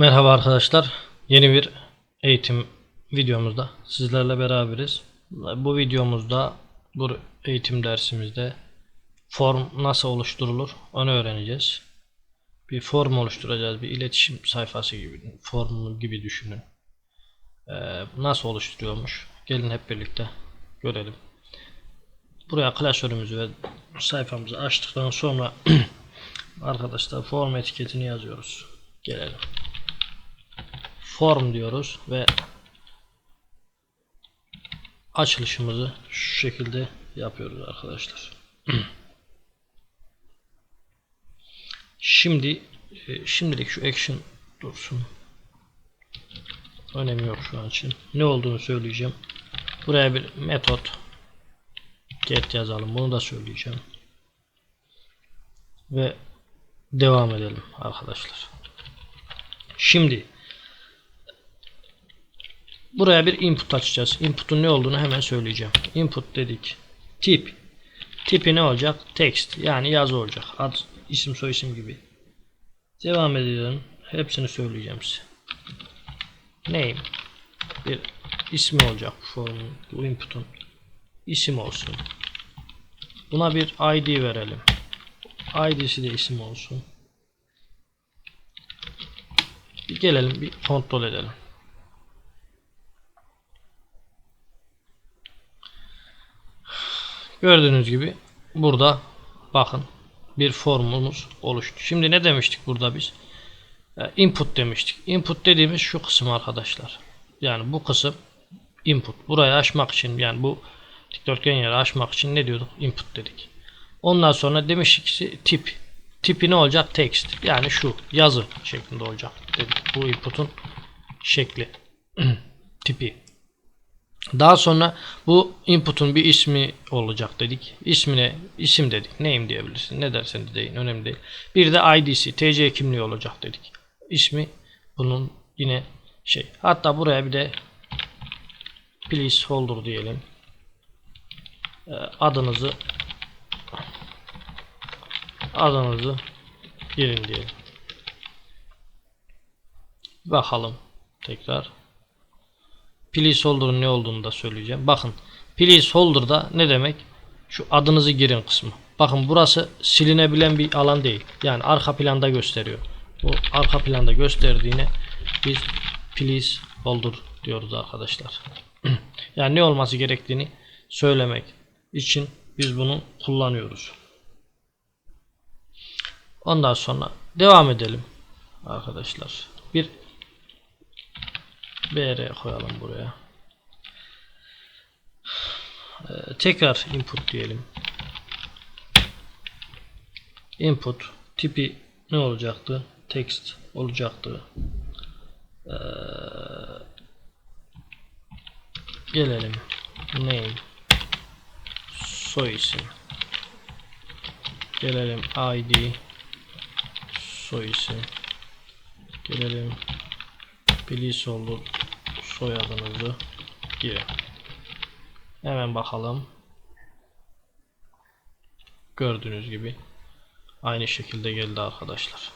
Merhaba arkadaşlar. Yeni bir eğitim videomuzda sizlerle beraberiz. Bu videomuzda bu eğitim dersimizde form nasıl oluşturulur onu öğreneceğiz. Bir form oluşturacağız. Bir iletişim sayfası gibi form gibi düşünün. Ee, nasıl oluşturuyormuş? Gelin hep birlikte görelim. Buraya klasörümüzü ve sayfamızı açtıktan sonra arkadaşlar form etiketini yazıyoruz. Gelelim form diyoruz ve açılışımızı şu şekilde yapıyoruz arkadaşlar. Şimdi e, şimdilik şu action dursun. Önemi yok şu an için. Ne olduğunu söyleyeceğim. Buraya bir metot get yazalım. Bunu da söyleyeceğim. Ve devam edelim arkadaşlar. Şimdi Buraya bir input açacağız. Input'un ne olduğunu hemen söyleyeceğim. Input dedik. Tip. Tipi ne olacak? Text. Yani yazı olacak. Ad, isim, soyisim gibi. Devam edelim. Hepsini söyleyeceğim size. Name. Bir ismi olacak bu formun, bu input'un. isim olsun. Buna bir ID verelim. ID'si de isim olsun. Bir gelelim bir kontrol edelim. Gördüğünüz gibi burada bakın bir formumuz oluştu. Şimdi ne demiştik burada biz? E, input demiştik. Input dediğimiz şu kısım arkadaşlar. Yani bu kısım input. Burayı açmak için yani bu dikdörtgen yeri açmak için ne diyorduk? Input dedik. Ondan sonra demiştik ki tip. Tipi ne olacak? Text. Yani şu yazı şeklinde olacak dedik. Bu input'un şekli. tipi. Daha sonra bu input'un bir ismi olacak dedik. İsmine isim dedik. Name diyebilirsin. Ne dersen de deyin. Önemli değil. Bir de ID'si. TC kimliği olacak dedik. İsmi bunun yine şey. Hatta buraya bir de placeholder diyelim. Ee, adınızı adınızı girin diyelim. Bakalım tekrar placeholder'ın ne olduğunu da söyleyeceğim. Bakın placeholder'da ne demek? Şu adınızı girin kısmı. Bakın burası silinebilen bir alan değil. Yani arka planda gösteriyor. Bu arka planda gösterdiğine biz placeholder diyoruz arkadaşlar. yani ne olması gerektiğini söylemek için biz bunu kullanıyoruz. Ondan sonra devam edelim arkadaşlar. Bir BR koyalım buraya. Ee, tekrar input diyelim. Input tipi ne olacaktı? Text olacaktı. Ee, gelelim. Name soy isim. Gelelim ID soy isim. Gelelim Please oldu soyadınızı girin. Hemen bakalım. Gördüğünüz gibi aynı şekilde geldi arkadaşlar.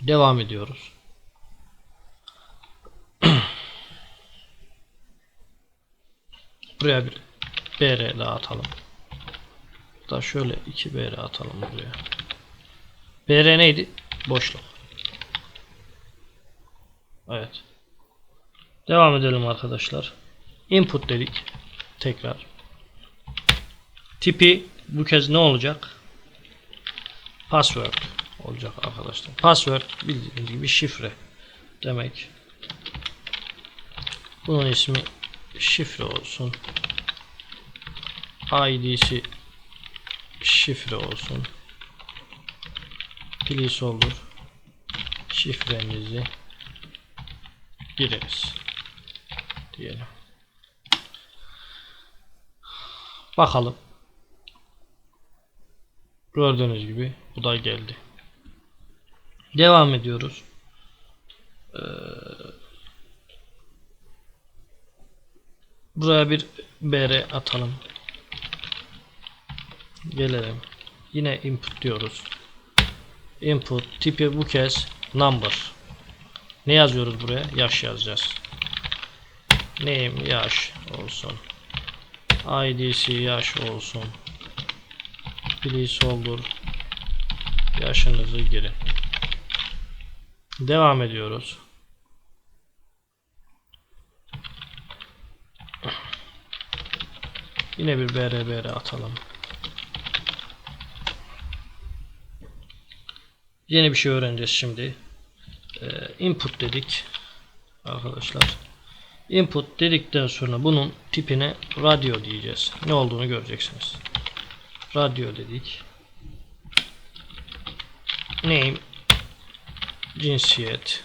Devam ediyoruz. Buraya bir BR daha atalım. Da şöyle iki BR atalım buraya. BR neydi? Boşluk. Evet. Devam edelim arkadaşlar. Input dedik. Tekrar. Tipi bu kez ne olacak? Password olacak arkadaşlar. Password bildiğiniz gibi şifre demek. Bunun ismi şifre olsun. ID'si şifre olsun please olur şifremizi gireriz diyelim. Bakalım. Gördüğünüz gibi bu da geldi. Devam ediyoruz. Ee, buraya bir br atalım. Gelelim. Yine input diyoruz. Input tipi bu kez number. Ne yazıyoruz buraya? Yaş yazacağız. Name yaş olsun. ID'si yaş olsun. Please oldur. Yaşınızı girin. Devam ediyoruz. Yine bir BRBR atalım. Yeni bir şey öğreneceğiz şimdi. Ee, input dedik. Arkadaşlar. Input dedikten sonra bunun tipine radyo diyeceğiz. Ne olduğunu göreceksiniz. Radyo dedik. Name cinsiyet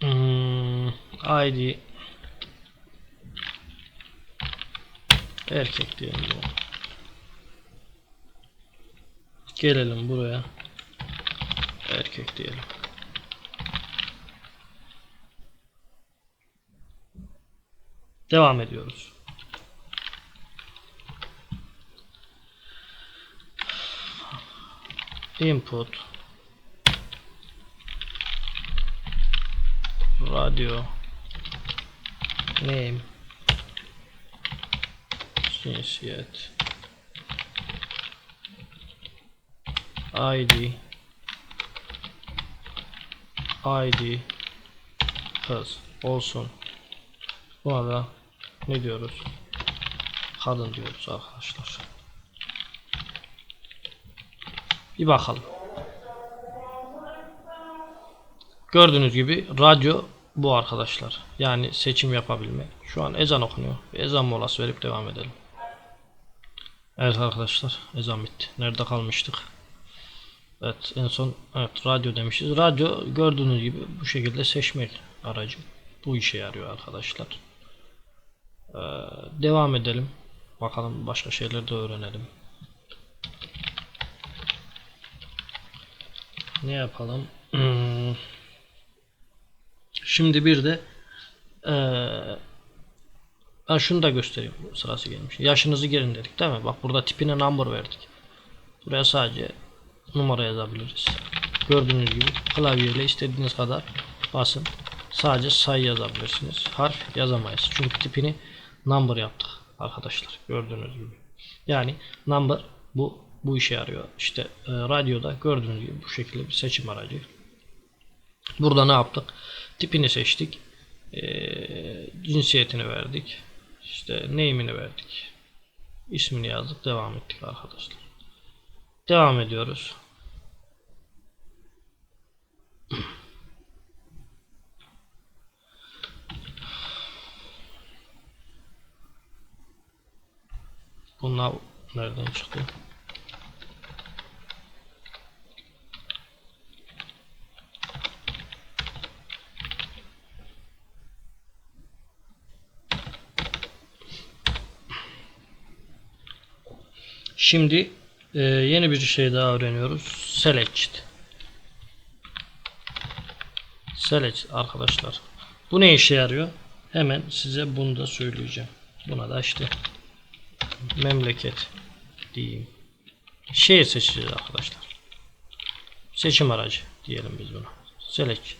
Hmm, ID erkek diyelim bu. Gelelim buraya. Erkek diyelim. Devam ediyoruz. Input Radio Name Cinsiyet ID ID Kız olsun Buna da ne diyoruz? Kadın diyoruz arkadaşlar. Bir bakalım. Gördüğünüz gibi radyo bu arkadaşlar. Yani seçim yapabilme. Şu an ezan okunuyor. Bir ezan molası verip devam edelim. Evet arkadaşlar ezan bitti. Nerede kalmıştık? Evet en son evet radyo demişiz. Radyo gördüğünüz gibi bu şekilde seçme aracı. Bu işe yarıyor arkadaşlar. Ee, devam edelim. Bakalım başka şeyler de öğrenelim. Ne yapalım? Hmm. Şimdi bir de eee ben şunu da göstereyim sırası gelmiş. Yaşınızı girin dedik değil mi? Bak burada tipine number verdik. Buraya sadece numara yazabiliriz. Gördüğünüz gibi klavyeyle istediğiniz kadar basın. Sadece sayı yazabilirsiniz. Harf yazamayız. Çünkü tipini number yaptık arkadaşlar. Gördüğünüz gibi. Yani number bu bu işe yarıyor. İşte e, radyoda gördüğünüz gibi bu şekilde bir seçim aracı. Burada ne yaptık? Tipini seçtik. E, cinsiyetini verdik. İşte name'ini verdik. İsmini yazdık. Devam ettik arkadaşlar. Devam ediyoruz. Bunlar nereden çıktı? Şimdi e, yeni bir şey daha öğreniyoruz. Select. Select arkadaşlar. Bu ne işe yarıyor? Hemen size bunu da söyleyeceğim. Buna da işte memleket diyeyim. Şehir seçeceğiz arkadaşlar. Seçim aracı diyelim biz buna. Select.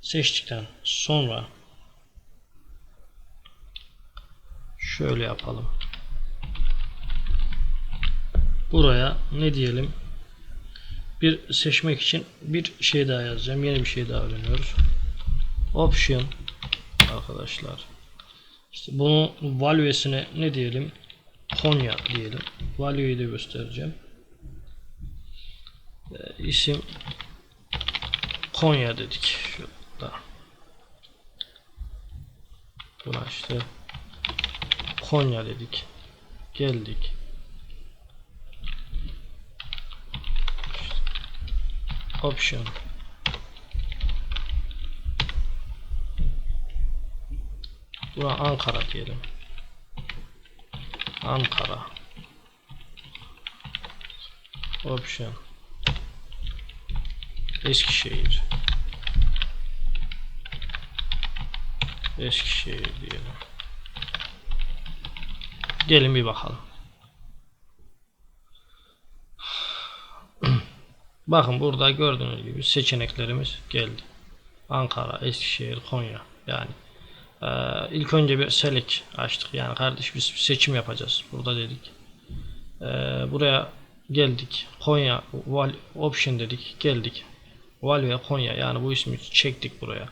Seçtikten sonra şöyle yapalım. Buraya ne diyelim? Bir seçmek için bir şey daha yazacağım. Yeni bir şey daha öğreniyoruz. Option arkadaşlar. İşte bunun value'sine ne diyelim? Konya diyelim. Value'yi de göstereceğim. Ee, isim Konya dedik. Şurada. Buna işte Konya dedik. Geldik. Option. Buna Ankara diyelim. Ankara. Option. Eskişehir. Eskişehir diyelim. Gelin bir bakalım. Bakın burada gördüğünüz gibi seçeneklerimiz geldi. Ankara, Eskişehir, Konya. Yani eee, ilk önce bir select açtık. Yani kardeş biz seçim yapacağız. Burada dedik. Eee, buraya geldik. Konya val, option dedik. Geldik. Valve Konya yani bu ismi çektik buraya.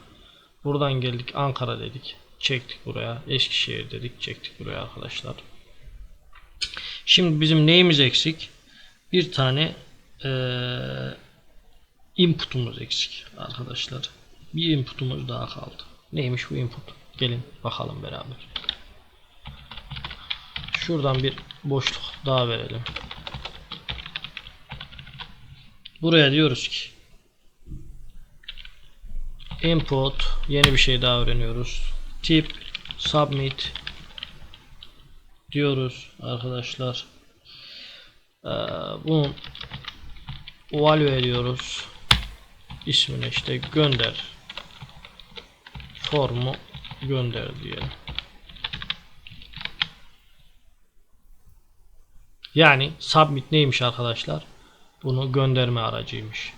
Buradan geldik Ankara dedik. Çektik buraya. Eskişehir dedik. Çektik buraya arkadaşlar. Şimdi bizim neyimiz eksik? Bir tane inputumuz eksik arkadaşlar. Bir inputumuz daha kaldı. Neymiş bu input? Gelin bakalım beraber. Şuradan bir boşluk daha verelim. Buraya diyoruz ki input yeni bir şey daha öğreniyoruz. Tip submit diyoruz arkadaşlar. Ee, bunun value veriyoruz. İsmini işte gönder formu gönder diyelim. Yani submit neymiş arkadaşlar? Bunu gönderme aracıymış.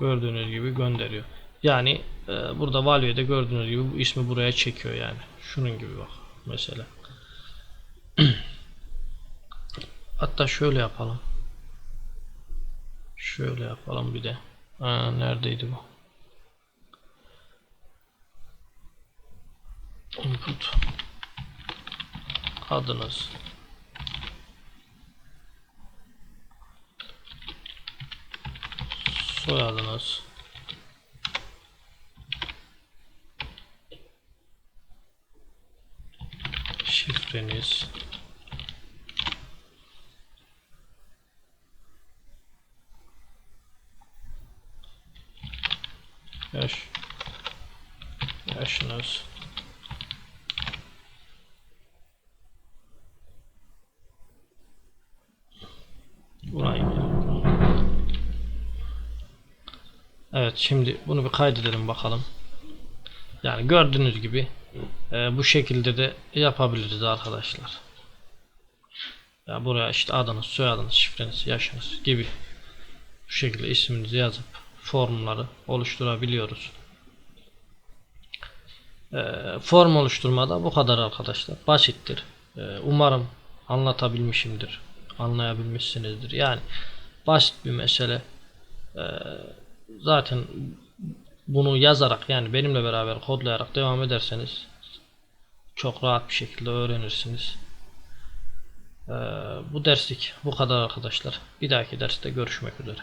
Gördüğünüz gibi gönderiyor. Yani e, burada value'de gördüğünüz gibi bu ismi buraya çekiyor yani. Şunun gibi bak mesela. Hatta şöyle yapalım. Şöyle yapalım bir de. Aa, neredeydi bu? Input adınız soyadınız şifreniz yaş yaşınız burayı Evet şimdi bunu bir kaydedelim bakalım. Yani gördüğünüz gibi e, bu şekilde de yapabiliriz arkadaşlar. Ya buraya işte adınız, soyadınız, şifreniz, yaşınız gibi bu şekilde isminizi yazıp formları oluşturabiliyoruz. E, form oluşturmada bu kadar arkadaşlar. Basittir. E, umarım anlatabilmişimdir. Anlayabilmişsinizdir. Yani basit bir mesele. E, zaten bunu yazarak yani benimle beraber kodlayarak devam ederseniz çok rahat bir şekilde öğrenirsiniz. Ee, bu derslik bu kadar arkadaşlar. Bir dahaki derste görüşmek üzere.